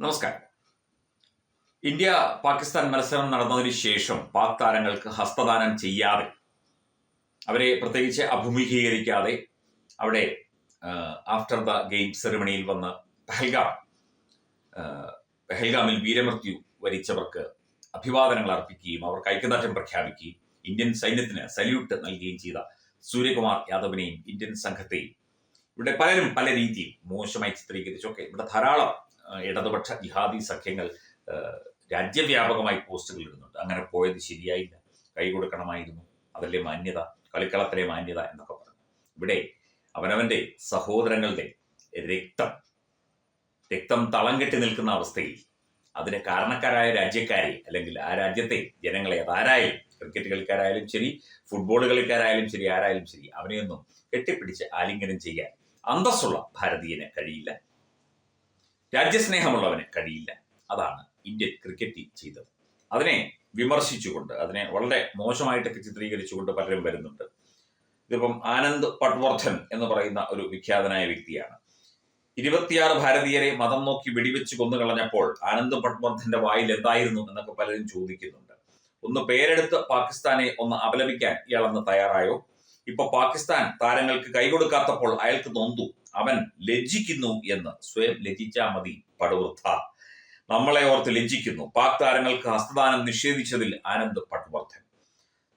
നമസ്കാരം. ഇന്ത്യ പാകിസ്ഥാൻ മത്സരം നടന്നതിന് ശേഷം പാക് താരങ്ങൾക്ക് ഹസ്തദാനം ചെയ്യാതെ അവരെ പ്രത്യേകിച്ച് അഭിമുഖീകരിക്കാതെ അവിടെ ആഫ്റ്റർ ദ ഗെയിം സെറിമണിയിൽ വന്ന് പെഹൽഗാം പെഹൽഗാമിൽ വീരമൃത്യു വരിച്ചവർക്ക് അഭിവാദനങ്ങൾ അർപ്പിക്കുകയും അവർക്ക് ഐക്യദാർഢ്യം പ്രഖ്യാപിക്കുകയും ഇന്ത്യൻ സൈന്യത്തിന് സല്യൂട്ട് നൽകുകയും ചെയ്ത സൂര്യകുമാർ യാദവിനെയും ഇന്ത്യൻ സംഘത്തെയും ഇവിടെ പലരും പല രീതിയിൽ മോശമായി ചിത്രീകരിച്ചൊക്കെ ഇവിടെ ധാരാളം ഇടതുപക്ഷ ജിഹാദി സഖ്യങ്ങൾ രാജ്യവ്യാപകമായി പോസ്റ്റുകൾ ഇടുന്നുണ്ട്. അങ്ങനെ പോയത് ശരിയായില്ല. കൈ കൊടുക്കണമായിരുന്നു. അതല്ലേ മാന്യത? കളിക്കളത്തിലെ മാന്യത എന്നൊക്കെ പറഞ്ഞു. ഇവിടെ അവനവന്റെ സഹോദരങ്ങളുടെ രക്തം രക്തം തളം കെട്ടി നിൽക്കുന്ന അവസ്ഥയിൽ അതിന് കാരണക്കാരായ രാജ്യക്കാരെ അല്ലെങ്കിൽ ആ രാജ്യത്തെ ജനങ്ങളെ അതാരായാലും ക്രിക്കറ്റ് കളിക്കാരായാലും ശരി ഫുട്ബോൾ കളിക്കാരായാലും ശരി ആരായാലും ശരി അവനെയൊന്നും കെട്ടിപ്പിടിച്ച് ആലിംഗനം ചെയ്യാൻ അന്തസ്സുള്ള ഭാരതീയന് കഴിയില്ല. രാജ്യസ്നേഹമുള്ളവന് കഴിയില്ല. അതാണ് ഇന്ത്യൻ ക്രിക്കറ്റ് ടീം ചെയ്തത്. അതിനെ വിമർശിച്ചുകൊണ്ട് അതിനെ വളരെ മോശമായിട്ടൊക്കെ ചിത്രീകരിച്ചുകൊണ്ട് പലരും വരുന്നുണ്ട്. ഇതിപ്പം ആനന്ദ് പട്വർദ്ധൻ എന്ന് പറയുന്ന ഒരു വിഖ്യാതനായ വ്യക്തിയാണ്. ഇരുപത്തിയാറ് ഭാരതീയരെ മതം നോക്കി വെടിവെച്ച് കൊന്നുകളഞ്ഞപ്പോൾ ആനന്ദ് പട്വർദ്ധന്റെ വായിൽ എന്തായിരുന്നു എന്നൊക്കെ പലരും ചോദിക്കുന്നുണ്ട്. ഒന്ന് പേരെടുത്ത് പാകിസ്ഥാനെ ഒന്ന് അപലപിക്കാൻ ഇയാളെന്ന് തയ്യാറായോ? ഇപ്പൊ പാകിസ്ഥാൻ താരങ്ങൾക്ക് കൈകൊടുക്കാത്തപ്പോൾ അയാൾക്ക് നൊന്തു. അവൻ ലജ്ജിക്കുന്നു എന്ന്. സ്വയം ലജ്ജിച്ചാ മതി പടുവൃദ്ധ. നമ്മളെ ഓർത്ത് ലജ്ജിക്കുന്നു. പാക് താരങ്ങൾക്ക് ഹസ്തദാനം നിഷേധിച്ചതിൽ ആനന്ദ് പട്വർദ്ധൻ.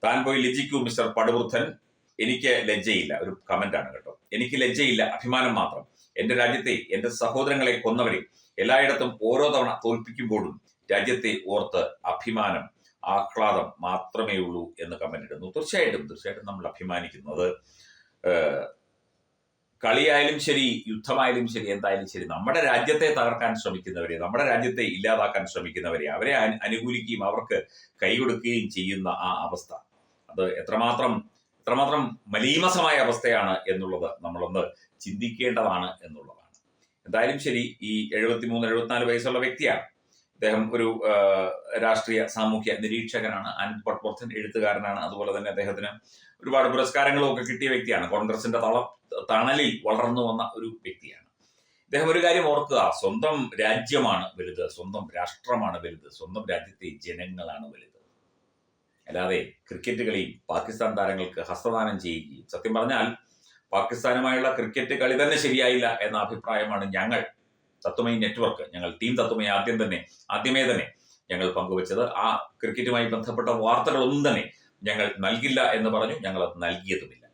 താൻ പോയി ലജ്ജിക്കൂ മിസ്റ്റർ പടുവൃദ്ധൻ. എനിക്ക് ലജ്ജയില്ല. ഒരു കമന്റാണ് കേട്ടോ. എനിക്ക് ലജ്ജയില്ല അഭിമാനം മാത്രം. എന്റെ രാജ്യത്തെ എന്റെ സഹോദരങ്ങളെ കൊന്നവരെ എല്ലായിടത്തും ഓരോ തവണ തോൽപ്പിക്കുമ്പോഴും രാജ്യത്തെ ഓർത്ത് അഭിമാനം ആഹ്ലാദം മാത്രമേ ഉള്ളൂ എന്ന് കമന്റ് ഇടുന്നു. തീർച്ചയായിട്ടും തീർച്ചയായിട്ടും നമ്മൾ അഭിമാനിക്കുന്നത് കളിയായാലും ശരി യുദ്ധമായാലും ശരി എന്തായാലും ശരി നമ്മുടെ രാജ്യത്തെ തകർക്കാൻ ശ്രമിക്കുന്നവരെ നമ്മുടെ രാജ്യത്തെ ഇല്ലാതാക്കാൻ ശ്രമിക്കുന്നവരെ അവരെ അനുകൂലിക്കുകയും അവർക്ക് കൈ കൊടുക്കുകയും ചെയ്യുന്ന ആ അവസ്ഥ. അത് എത്രമാത്രം എത്രമാത്രം മലീമസമായ അവസ്ഥയാണ് എന്നുള്ളത് നമ്മളൊന്ന് ചിന്തിക്കേണ്ടതാണ് എന്നുള്ളതാണ്. എന്തായാലും ശരി ഈ എഴുപത്തിമൂന്ന് എഴുപത്തിനാല് വയസ്സുള്ള വ്യക്തിയാണ്. അദ്ദേഹം ഒരു രാഷ്ട്രീയ സാമൂഹ്യ നിരീക്ഷകനാണ്. ആനന്ദ് പട്വർദ്ധൻ എഴുത്തുകാരനാണ്. അതുപോലെ തന്നെ അദ്ദേഹത്തിന് ഒരുപാട് പുരസ്കാരങ്ങളും ഒക്കെ കിട്ടിയ വ്യക്തിയാണ്. കോൺഗ്രസിന്റെ തള തണലിൽ വളർന്നു വന്ന ഒരു വ്യക്തിയാണ്. അദ്ദേഹം ഒരു കാര്യം ഓർക്കുക. സ്വന്തം രാജ്യമാണ് വലുത്. സ്വന്തം രാഷ്ട്രമാണ് വലുത്. സ്വന്തം രാജ്യത്തെ ജനങ്ങളാണ് വലുത്. അല്ലാതെ ക്രിക്കറ്റ് കളി പാകിസ്ഥാൻ താരങ്ങൾക്ക് ഹസ്തദാനം ചെയ്യുകയും സത്യം പറഞ്ഞാൽ പാകിസ്ഥാനുമായുള്ള ക്രിക്കറ്റ് കളി തന്നെ ശരിയായില്ല എന്ന അഭിപ്രായമാണ് ഞങ്ങൾ തത്വമൈ നെറ്റ്വർക്ക്. ഞങ്ങൾ ടീം തത്വമൈ ആദ്യം തന്നെ ആദ്യമേ തന്നെ ഞങ്ങൾ പങ്കുവച്ചത്. ആ ക്രിക്കറ്റുമായി ബന്ധപ്പെട്ട വാർത്തകളൊന്നും തന്നെ ഞങ്ങൾ നൽകില്ല എന്ന് പറഞ്ഞു. ഞങ്ങൾ അത് നൽകിയതുമില്ല.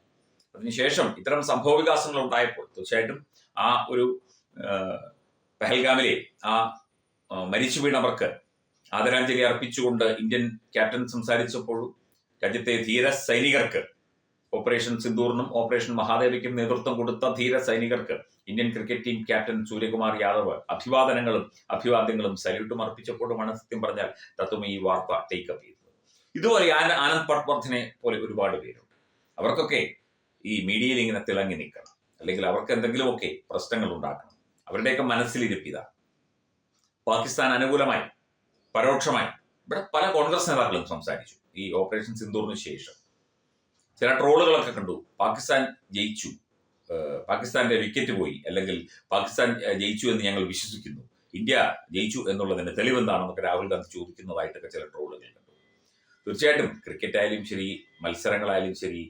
അതിനുശേഷം ഇത്തരം സംഭവ വികാസങ്ങൾ ഉണ്ടായപ്പോൾ തീർച്ചയായിട്ടും ആ ഒരു പെഹൽഗാമിലെ ആ, മരിച്ചു വീണവർക്ക് ആദരാഞ്ജലി അർപ്പിച്ചുകൊണ്ട് ഇന്ത്യൻ ക്യാപ്റ്റൻ സംസാരിച്ചപ്പോഴും രാജ്യത്തെ ധീര സൈനികർക്ക് ഓപ്പറേഷൻ സിന്ദൂറിനും ഓപ്പറേഷൻ മഹാദേവിക്കും നേതൃത്വം കൊടുത്ത ധീര സൈനികർക്ക് Indian cricket team captain Suryakumar Yadav അഭിവാദനങ്ങളും അഭിവാദ്യങ്ങളും സല്യൂട്ടും അർപ്പിച്ചപ്പോഴുമാണ് സത്യം പറഞ്ഞാൽ തത്വം ഈ വാർത്ത ടേക്കപ്പ് ചെയ്തത്. ഇതുപോലെ ആന- ആനന്ദ് പട്വർദ്ധനെ പോലെ ഒരുപാട് പേരുണ്ട്. അവർക്കൊക്കെ ഈ മീഡിയയിൽ ഇങ്ങനെ തിളങ്ങി നിൽക്കണം. അല്ലെങ്കിൽ അവർക്ക് എന്തെങ്കിലുമൊക്കെ പ്രശ്നങ്ങൾ ഉണ്ടാക്കണം. അവരുടെയൊക്കെ മനസ്സിലിരിപ്പിത. പാകിസ്ഥാൻ അനുകൂലമായി പരോക്ഷമായി. ഇവിടെ പല കോൺഗ്രസ് നേതാക്കളും സംസാരിച്ചു. ഈ ഓപ്പറേഷൻ സിന്ദൂറിന് ശേഷം. ചില ട്രോളുകളൊക്കെ കണ്ടു. പാകിസ്ഥാൻ ജയിച്ചു. പാകിസ്ഥാന്റെ വിക്കറ്റ് പോയി. അല്ലെങ്കിൽ പാകിസ്ഥാൻ ജയിച്ചു എന്ന് ഞങ്ങൾ വിശ്വസിക്കുന്നു. ഇന്ത്യ ജയിച്ചു എന്നുള്ളതിന് തെളിവെന്താണെന്നൊക്കെ രാഹുൽ ഗാന്ധി ചോദിക്കുന്നതായിട്ടൊക്കെ ചില ട്രോളുകൾ കണ്ടു. തീർച്ചയായിട്ടും ക്രിക്കറ്റ് ആയാലും ശരി മത്സരങ്ങളായാലും ശരി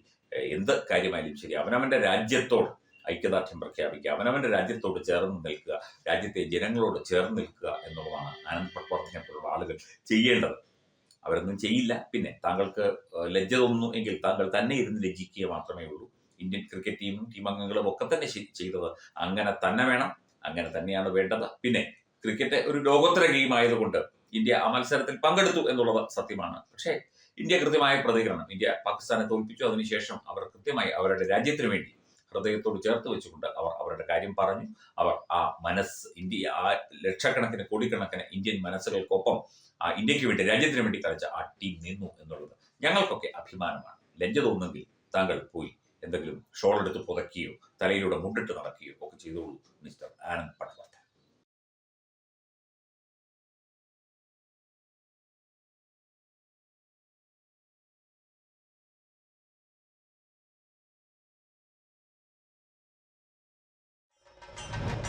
എന്ത് കാര്യമായാലും ശരി അവനവന്റെ രാജ്യത്തോട് ഐക്യദാർഢ്യം പ്രഖ്യാപിക്കുക അവനവന്റെ രാജ്യത്തോട് ചേർന്ന് നിൽക്കുക രാജ്യത്തെ ജനങ്ങളോട് ചേർന്ന് നിൽക്കുക എന്നുള്ളതാണ് ആനന്ദ് പ്രവർത്തനത്തിലുള്ള ആളുകൾ ചെയ്യേണ്ടത്. അവരൊന്നും ചെയ്യില്ല. പിന്നെ താങ്കൾക്ക് ലജ്ജ തോന്നുന്നു എങ്കിൽ താങ്കൾ തന്നെ ഇരുന്ന് ലജ്ജിക്കുക മാത്രമേ ഉള്ളൂ. ഇന്ത്യൻ ക്രിക്കറ്റ് ടീമും ടീം അംഗങ്ങളും ഒക്കെ തന്നെ ചെയ്തത് അങ്ങനെ തന്നെ വേണം. അങ്ങനെ തന്നെയാണ് വേണ്ടത്. പിന്നെ ക്രിക്കറ്റ് ഒരു ലോകോത്തര ഗെയിം ആയതുകൊണ്ട് ഇന്ത്യ ആ മത്സരത്തിൽ പങ്കെടുത്തു എന്നുള്ളത് സത്യമാണ്. പക്ഷേ ഇന്ത്യ കൃത്യമായ പ്രതികരണം ഇന്ത്യ പാകിസ്ഥാനെ തോൽപ്പിച്ചു. അതിനുശേഷം അവർ കൃത്യമായി അവരുടെ രാജ്യത്തിന് വേണ്ടി ഹൃദയത്തോട് ചേർത്ത് വെച്ചുകൊണ്ട് അവർ അവരുടെ കാര്യം പറഞ്ഞു. അവർ ആ മനസ്സ് ഇന്ത്യ ആ ലക്ഷക്കണക്കിന് കോടിക്കണക്കിന് ഇന്ത്യൻ മനസ്സുകൾക്കൊപ്പം ആ ഇന്ത്യയ്ക്ക് വേണ്ടി രാജ്യത്തിന് വേണ്ടി കളിച്ച ആ ടീം നിന്നു എന്നുള്ളത് ഞങ്ങൾക്കൊക്കെ അഭിമാനമാണ്. ലജ്ജ തോന്നുമെങ്കിൽ താങ്കൾ പോയി എന്തെങ്കിലും ഷോൾ എടുത്ത് തലയിലൂടെ മുണ്ടിട്ട് നടക്കുകയോ ഒക്കെ ചെയ്തോളൂ മിസ്റ്റർ ആനന്ദ് പട്വർദ്ധൻ